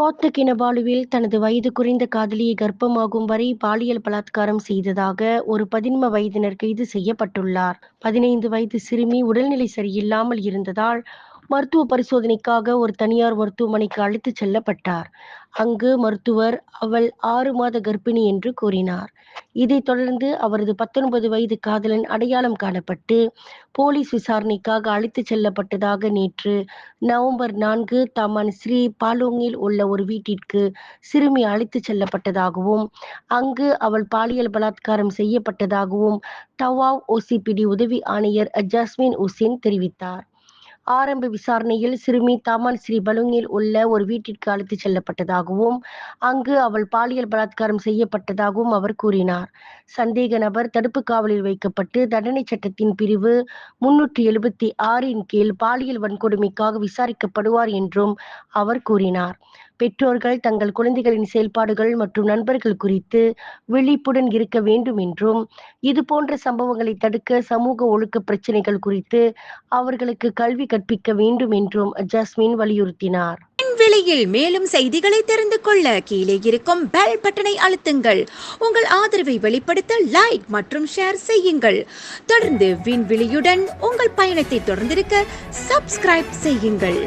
கோத்தகின கினபாலுவில் தனது வயது குறைந்த காதலியை கர்ப்பமாகும் வரை பாலியல் பலாத்காரம் செய்ததாக ஒரு பதின்ம வயதினர் கைது செய்யப்பட்டுள்ளார். பதினைந்து வயது சிறுமி உடல்நிலை சரியில்லாமல் இருந்ததால் மருத்துவ பரிசோதனைக்காக ஒரு தனியார் மருத்துவமனைக்கு அழைத்துச் செல்லப்பட்டார். அங்கு மருத்துவர் அவள் ஆறு மாத கர்ப்பிணி என்று கூறினார். இதைத் தொடர்ந்து அவரது பத்தொன்பது வயது காதலன் அடையாளம் காணப்பட்டு போலீஸ் விசாரணைக்காக அழைத்துச் செல்லப்பட்டதாக நேற்று நவம்பர் நான்கு தமன் ஸ்ரீ பாலோங்கில் உள்ள ஒரு வீட்டிற்கு சிறுமி அழைத்துச் செல்லப்பட்டதாகவும் அங்கு அவள் பாலியல் பலாத்காரம் செய்யப்பட்டதாகவும் தவாவ் ஓசிபிடி உதவி ஆணையர் ஜாஸ்மின் உசேன் தெரிவித்தார். ஆரம்ப விசாரணையில் சிறுமி தாமான் ஸ்ரீ பலுங்கில் உள்ள ஒரு வீட்டிற்கு அழைத்துச் செல்லப்பட்டதாகவும் அங்கு அவள் பாலியல் பலாத்காரம் செய்யப்பட்டதாகவும் அவர் கூறினார். சந்தேக நபர் தடுப்பு காவலில் வைக்கப்பட்டு தண்டனை சட்டத்தின் பிரிவு முன்னூற்றி எழுபத்தி ஆறின் கீழ் பாலியல் வன்கொடுமைக்காக விசாரிக்கப்படுவார் என்றும் அவர் கூறினார். பெற்றோர்கள் தங்கள் குழந்தைகளின் செயல்பாடுகள் மற்றும் நண்பர்கள் குறித்து விழிப்புடன் இருக்க வேண்டும் என்றும் இது போன்ற சம்பவங்களை தடுக்க சமூக ஒழுக்க பிரச்சனைகள் குறித்து அவர்களுக்கு கல்வி கற்பிக்க வேண்டும் என்றும் ஜஸ்மின் வலியுறுத்தினார். விலையில் மேலும் செய்திகளை தெரிந்து கொள்ள கீழே இருக்கும் பெல் பட்டனை அழுத்துங்கள். உங்கள் ஆதரவை வெளிப்படுத்த லைக் மற்றும் ஷேர் செய்யுங்கள். தொடர்ந்து விண்வெளியுடன் உங்கள் பயணத்தை தொடர்ந்திருக்க சப்ஸ்கிரைப் செய்யுங்கள்.